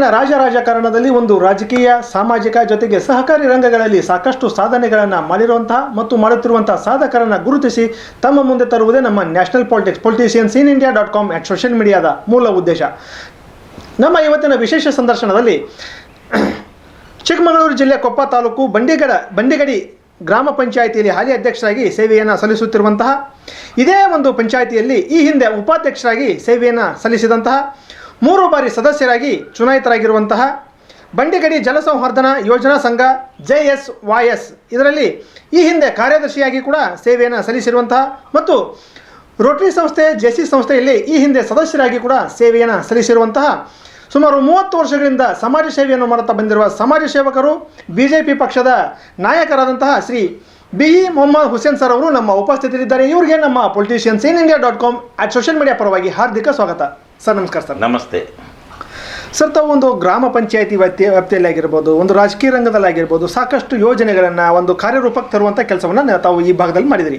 ಇಂದಿನ ರಾಜ ರಾಜಕಾರಣದಲ್ಲಿ ಒಂದು ರಾಜಕೀಯ, ಸಾಮಾಜಿಕ ಜೊತೆಗೆ ಸಹಕಾರಿ ರಂಗಗಳಲ್ಲಿ ಸಾಕಷ್ಟು ಸಾಧನೆಗಳನ್ನು ಮಾಡಿರುವಂತಹ ಮತ್ತು ಮಾಡುತ್ತಿರುವಂತಹ ಸಾಧಕರನ್ನು ಗುರುತಿಸಿ ತಮ್ಮ ಮುಂದೆ ತರುವುದೇ ನಮ್ಮ national politics politicians in India dot com at social ಮೀಡಿಯಾದ ಮೂಲ ಉದ್ದೇಶ. ನಮ್ಮ ಇವತ್ತಿನ ವಿಶೇಷ ಸಂದರ್ಶನದಲ್ಲಿ ಚಿಕ್ಕಮಗಳೂರು ಜಿಲ್ಲೆ ಕೊಪ್ಪ ತಾಲೂಕು ಬಂಡಿಗಡ, ಬಂಡಿಗಡಿ ಗ್ರಾಮ ಪಂಚಾಯಿತಿಯಲ್ಲಿ ಹಾಲಿ ಅಧ್ಯಕ್ಷರಾಗಿ ಸೇವೆಯನ್ನು ಸಲ್ಲಿಸುತ್ತಿರುವಂತಹ, ಇದೇ ಒಂದು ಪಂಚಾಯಿತಿಯಲ್ಲಿ ಈ ಹಿಂದೆ ಉಪಾಧ್ಯಕ್ಷರಾಗಿ ಸೇವೆಯನ್ನು ಸಲ್ಲಿಸಿದಂತಹ ಮೂರು ಬಾರಿ ಸದಸ್ಯರಾಗಿ ಚುನಾಯಿತರಾಗಿರುವಂತಹ ಬಂಡಿಗಡಿ ಜಲಸಂವರ್ಧನಾ ಯೋಜನಾ ಸಂಘ ಜೆ ಎಸ್ ವೈ ಎಸ್. ಇದರಲ್ಲಿ ಈ ಹಿಂದೆ ಕಾರ್ಯದರ್ಶಿಯಾಗಿ ಕೂಡ ಸೇವೆಯನ್ನು ಸಲ್ಲಿಸಿರುವಂತಹ ಮತ್ತು ರೋಟರಿ ಸಂಸ್ಥೆ ಜೆಸಿ ಸಂಸ್ಥೆಯಲ್ಲಿ ಈ ಹಿಂದೆ ಸದಸ್ಯರಾಗಿ ಕೂಡ ಸೇವೆಯನ್ನು ಸಲ್ಲಿಸಿರುವಂತಹ ಸುಮಾರು ಮೂವತ್ತು ವರ್ಷಗಳಿಂದ ಸಮಾಜ ಸೇವೆಯನ್ನು ಮಾಡುತ್ತಾ ಬಂದಿರುವ ಸಮಾಜ ಸೇವಕರು ಬಿ ಜೆ ಪಿ ಪಕ್ಷದ ನಾಯಕರಾದಂತಹ Shri B E Mohammed Hussain sir ಅವರು ನಮ್ಮ ಉಪಸ್ಥಿತರಿದ್ದಾರೆ. ಇವರಿಗೆ ನಮ್ಮ politicians in India dot com at social media ಪರವಾಗಿ ಹಾರ್ದಿಕ ಸ್ವಾಗತ. ಸರ್ ನಮಸ್ಕಾರ ಸರ್. ನಮಸ್ತೆ. ಸರ್ ತಾವು ಒಂದು ಗ್ರಾಮ ಪಂಚಾಯತಿ ವ್ಯಾಪ್ತಿ ವ್ಯಾಪ್ತಿಯಲ್ಲಿ ಆಗಿರ್ಬೋದು ಒಂದು ರಾಜಕೀಯ ರಂಗದಲ್ಲಿ ಆಗಿರ್ಬೋದು ಸಾಕಷ್ಟು ಯೋಜನೆಗಳನ್ನು ಒಂದು ಕಾರ್ಯರೂಪಕ್ಕೆ ತರುವಂಥ ಕೆಲಸವನ್ನು ತಾವು ಈ ಭಾಗದಲ್ಲಿ ಮಾಡಿದಿರಿ.